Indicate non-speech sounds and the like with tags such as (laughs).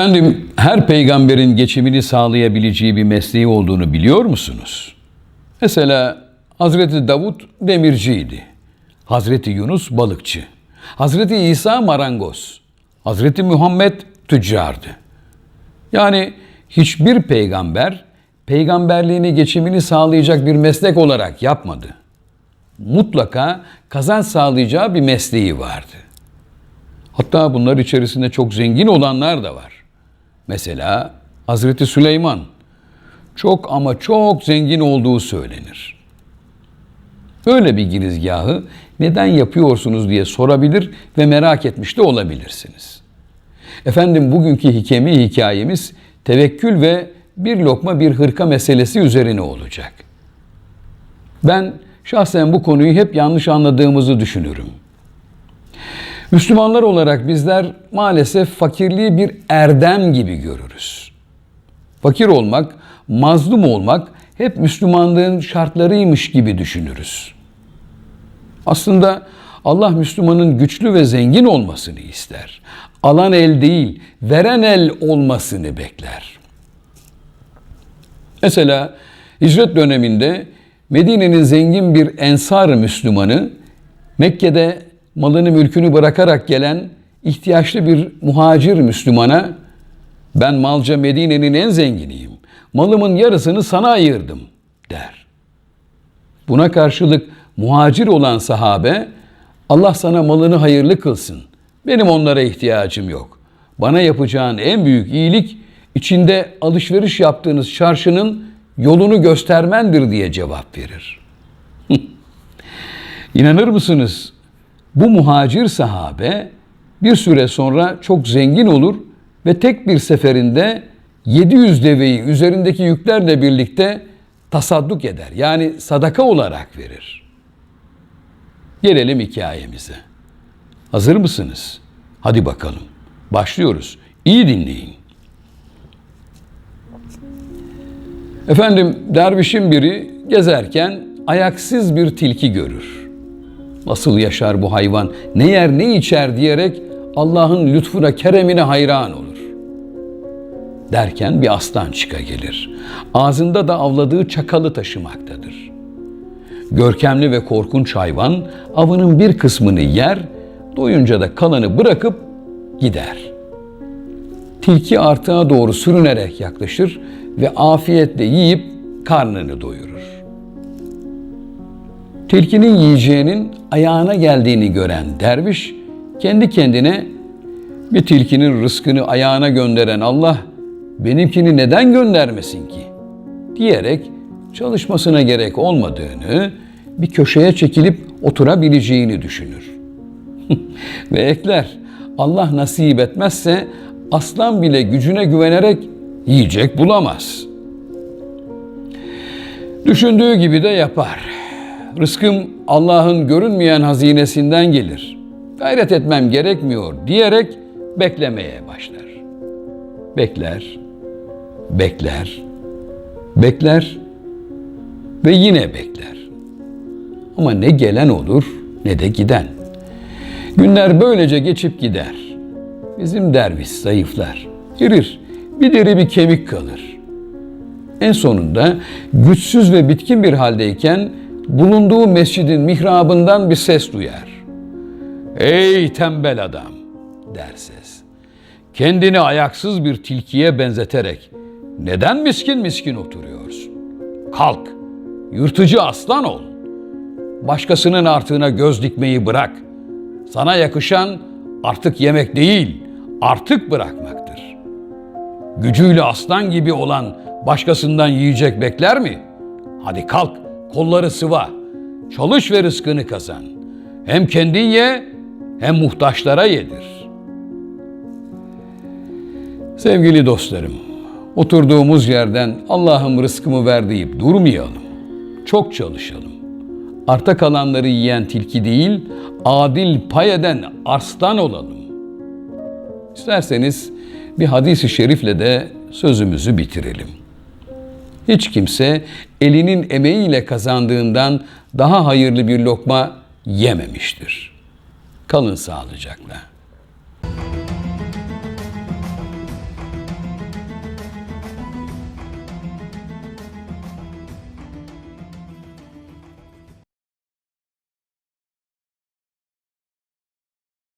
Efendim her peygamberin geçimini sağlayabileceği bir mesleği olduğunu biliyor musunuz? Mesela Hazreti Davut demirciydi. Hazreti Yunus balıkçı. Hazreti İsa marangoz. Hazreti Muhammed tüccardı. Yani hiçbir peygamber peygamberliğini geçimini sağlayacak bir meslek olarak yapmadı. Mutlaka kazanç sağlayacağı bir mesleği vardı. Hatta bunlar içerisinde çok zengin olanlar da var. Mesela Hazreti Süleyman çok ama çok zengin olduğu söylenir. Öyle bir girizgahı neden yapıyorsunuz diye sorabilir ve merak etmiş de olabilirsiniz. Efendim bugünkü hikemi hikayemiz tevekkül ve bir lokma bir hırka meselesi üzerine olacak. Ben şahsen bu konuyu hep yanlış anladığımızı düşünürüm. Müslümanlar olarak bizler maalesef fakirliği bir erdem gibi görürüz. Fakir olmak, mazlum olmak hep Müslümanlığın şartlarıymış gibi düşünürüz. Aslında Allah Müslümanın güçlü ve zengin olmasını ister. Alan el değil, veren el olmasını bekler. Mesela hicret döneminde Medine'nin zengin bir ensar Müslümanı Mekke'de malını mülkünü bırakarak gelen ihtiyaçlı bir muhacir Müslümana ben malca Medine'nin en zenginiyim. Malımın yarısını sana ayırdım der. Buna karşılık muhacir olan sahabe Allah sana malını hayırlı kılsın. Benim onlara ihtiyacım yok. Bana yapacağın en büyük iyilik içinde alışveriş yaptığınız çarşının yolunu göstermendir diye cevap verir. (laughs) İnanır mısınız? Bu muhacir sahabe bir süre sonra çok zengin olur ve tek bir seferinde 700 deveyi üzerindeki yüklerle birlikte tasadduk eder. Yani sadaka olarak verir. Gelelim hikayemize. Hazır mısınız? Hadi bakalım. Başlıyoruz. İyi dinleyin. Efendim dervişin biri gezerken ayaksız bir tilki görür. Nasıl yaşar bu hayvan, ne yer ne içer diyerek Allah'ın lütfuna, keremine hayran olur. Derken bir aslan çıka gelir. Ağzında da avladığı çakalı taşımaktadır. Görkemli ve korkunç hayvan avının bir kısmını yer, doyunca da kalanı bırakıp gider. Tilki artığa doğru sürünerek yaklaşır ve afiyetle yiyip karnını doyurur. Tilkinin yiyeceğinin ayağına geldiğini gören derviş kendi kendine bir tilkinin rızkını ayağına gönderen Allah benimkini neden göndermesin ki? diyerek çalışmasına gerek olmadığını, bir köşeye çekilip oturabileceğini düşünür. (laughs) Ve ekler, Allah nasip etmezse aslan bile gücüne güvenerek yiyecek bulamaz. Düşündüğü gibi de yapar. Rızkım Allah'ın görünmeyen hazinesinden gelir. Gayret etmem gerekmiyor diyerek beklemeye başlar. Bekler, bekler, bekler ve yine bekler. Ama ne gelen olur ne de giden. Günler böylece geçip gider. Bizim derviş zayıflar, erir, bir deri bir kemik kalır. En sonunda güçsüz ve bitkin bir haldeyken bulunduğu mescidin mihrabından bir ses duyar. Ey tembel adam der ses. Kendini ayaksız bir tilkiye benzeterek neden miskin miskin oturuyorsun? Kalk, yırtıcı aslan ol. Başkasının artığına göz dikmeyi bırak. Sana yakışan artık yemek değil, artık bırakmaktır. Gücüyle aslan gibi olan başkasından yiyecek bekler mi? Hadi kalk, kolları sıva. Çalış ve rızkını kazan. Hem kendin ye, hem muhtaçlara yedir. Sevgili dostlarım, oturduğumuz yerden Allah'ım rızkımı ver deyip durmayalım. Çok çalışalım. Arta kalanları yiyen tilki değil, adil pay eden arslan olalım. İsterseniz bir hadisi şerifle de sözümüzü bitirelim. Hiç kimse elinin emeğiyle kazandığından daha hayırlı bir lokma yememiştir. Kalın sağlıcakla.